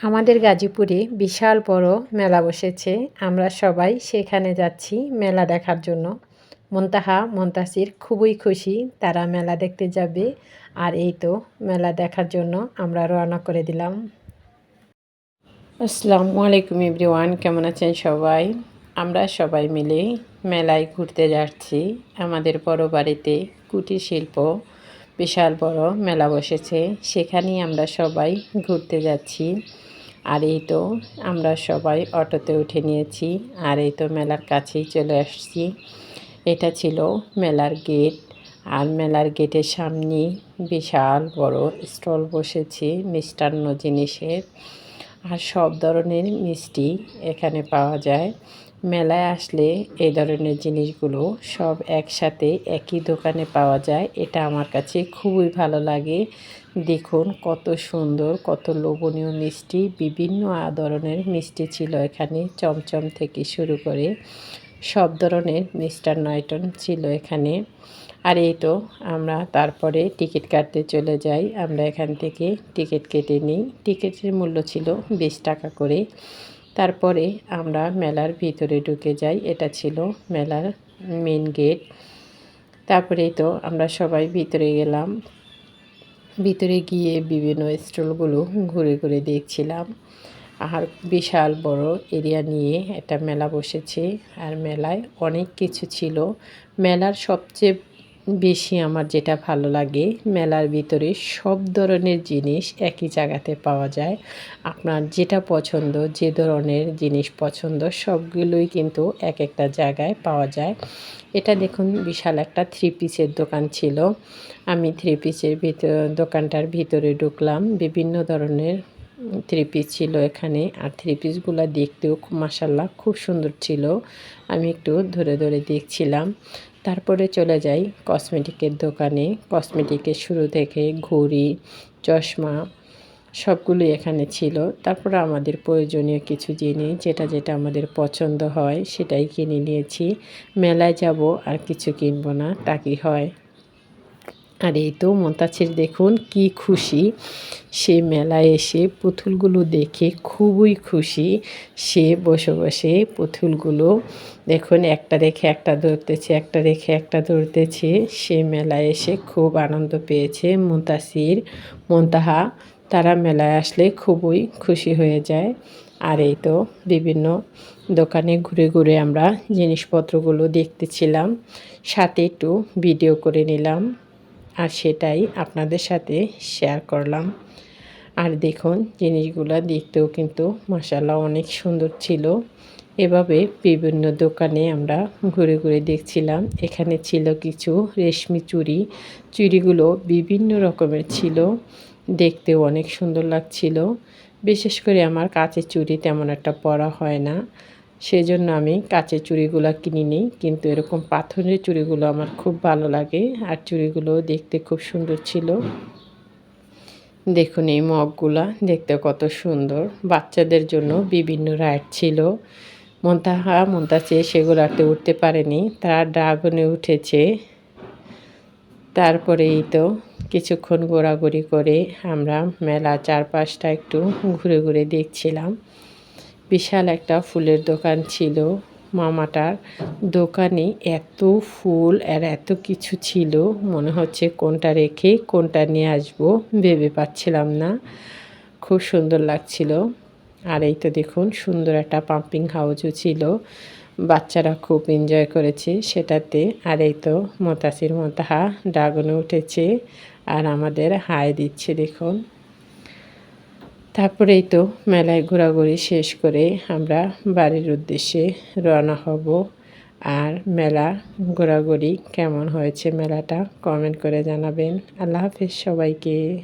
আমাদের গাজীপুরে বিশাল বড় মেলা বসেছে। আমরা সবাই সেখানে যাচ্ছি মেলা দেখার জন্য। মন্তাহা, মন্তাসির খুবই খুশি তারা মেলা দেখতে যাবে। আর এই তো মেলা দেখার জন্য আমরা রওনা করে দিলাম। আসসালামু আলাইকুম ইব্রিওয়ান কেমন আছেন সবাই? আমরা সবাই মিলে মেলায় ঘুরতে যাচ্ছি। আমাদের বড় বাড়িতে কুটির শিল্প বিশাল বড় মেলা বসেছে। সেখানেই আমরা সবাই ঘুরতে যাচ্ছি। আর এই তো আমরা সবাই অটোতে উঠে নিয়েছি, আর এই তো মেলার কাছেই চলে আসছি। এটা ছিল মেলার গেট, আর মেলার গেটের সামনে বিশাল বড় স্টল বসেছে মিষ্টান্ন জিনিসের। আর সব ধরনের মিষ্টি এখানে পাওয়া যায়। মেলায় আসলে এই ধরনের জিনিসগুলো সব একসাথে একই দোকানে পাওয়া যায়, এটা আমার কাছে খুবই ভালো লাগে। দেখুন, কত সুন্দর, কত লোভনীয় মিষ্টি, বিভিন্ন ধরনের মিষ্টি ছিল এখানে, চমচম থেকে শুরু করে সব ধরনের মিস্টার নয়টন ছিল এখানে। আর এই তো আমরা তারপরে টিকিট কাটতে চলে যাই। আমরা এখান থেকে টিকিট কেটে নিই। টিকিটের মূল্য ছিল বিশ টাকা করে। তারপরে আমরা মেলার ভিতরে ঢুকে যাই। এটা ছিল মেলার মেন গেট। তারপরেই তো আমরা সবাই ভিতরে গেলাম। ভিতরে গিয়ে বিভিন্ন স্টলগুলো ঘুরে ঘুরে দেখছিলাম। আর বিশাল বড় এরিয়া নিয়ে একটা মেলা বসেছে। আর মেলায় অনেক কিছু ছিল। মেলার সবচেয়ে বেশি আমার যেটা ভালো লাগে, মেলার ভিতরে সব ধরনের জিনিস একই জায়গাতে পাওয়া যায়। আপনার যেটা পছন্দ, যে ধরনের জিনিস পছন্দ, সবগুলোই কিন্তু এক একটা জায়গায় পাওয়া যায়। এটা দেখুন, বিশাল একটা থ্রি পিসের দোকান ছিল। আমি থ্রি পিসের ভিতর, দোকানটার ভিতরে ঢুকলাম। বিভিন্ন ধরনের থ্রি পিস ছিল এখানে। আর থ্রি পিসগুলো দেখতেও মাসাল্লাহ খুব সুন্দর ছিল। আমি একটু ধরে ধরে দেখছিলাম। তারপরে চলে যাই কসমেটিকের দোকানে। কসমেটিকের শুরু থেকে ঘড়ি, চশমা সবগুলোই এখানে ছিল। তারপরে আমাদের প্রয়োজনীয় কিছু জিনিস, যেটা যেটা আমাদের পছন্দ হয়, সেটাই কিনে নিয়েছি। মেলায় যাব আর কিছু কিনবো না, তা হয়? আর এই তো মন্তাছির দেখুন কি খুশি। সে মেলায় এসে পুতুলগুলো দেখে খুবই খুশি। সে বসে বসে পুতুলগুলো দেখুন একটা রেখে একটা ধরতেছে, একটা রেখে একটা ধরতেছে। সে মেলায় এসে খুব আনন্দ পেয়েছে মুতাসির মন্তাহা, তারা মেলায় আসলে খুবই খুশি হয়ে যায়। আর এই তো বিভিন্ন দোকানে ঘুরে ঘুরে আমরা জিনিসপত্রগুলো দেখতেছিলাম। সাথে একটু ভিডিও করে নিলাম। আর সেটাই আপনাদের সাথে শেয়ার করলাম। আর দেখুন, জিনিসগুলো দেখতেও কিন্তু মশালা অনেক সুন্দর ছিল। এভাবে বিভিন্ন দোকানে আমরা ঘুরে ঘুরে দেখছিলাম। এখানে ছিল কিছু রেশমি চুড়ি চুড়িগুলো বিভিন্ন রকমের ছিল। দেখতেও অনেক সুন্দর লাগছিল। বিশেষ করে আমার কাঁচের চুড়ি তেমন একটা পরা হয় না। সেজন্য আমি কাঁচের চুড়িগুলো কিনি নিই, কিন্তু এরকম পাথরের চুড়িগুলো আমার খুব ভালো লাগে আর চুড়িগুলো দেখতে খুব সুন্দর ছিল। দেখুন এই মগগুলা দেখতে কত সুন্দর। বাচ্চাদের জন্য বিভিন্ন রাইড ছিল। মন্তাহা, মন্তাচে সেগুলাতে উঠতে পারেনি। তারা ড্রাগনে উঠেছে। তারপরেই তো কিছুক্ষণ ঘোরাঘুরি করে আমরা মেলা চারপাশটা একটু ঘুরে ঘুরে দেখছিলাম। বিশাল একটা ফুলের দোকান ছিল। মামাটার দোকানে এত ফুল আর এত কিছু ছিল। মনে হচ্ছে কোনটা রেখে কোনটা নিয়ে আসব ভেবে পাচ্ছিলাম না। খুব সুন্দর লাগছিল। আর এই তো দেখুন, সুন্দর একটা পাম্পিং হাউসও ছিল। বাচ্চারা খুব এনজয় করেছে সেটাতে। আর এই তো মতাসির মতাহা ড্রাগনে উঠেছে। আর আমাদের হাই দিচ্ছে দেখুন। তারপরেই তো মেলায় ঘোরাঘুরি শেষ করে আমরা বাড়ির উদ্দেশ্যে রওনা হব। আর মেলা ঘোরাঘুরি কেমন হয়েছে মেলাটা? কমেন্ট করে জানাবেন। আল্লাহ হাফিজ সবাইকে।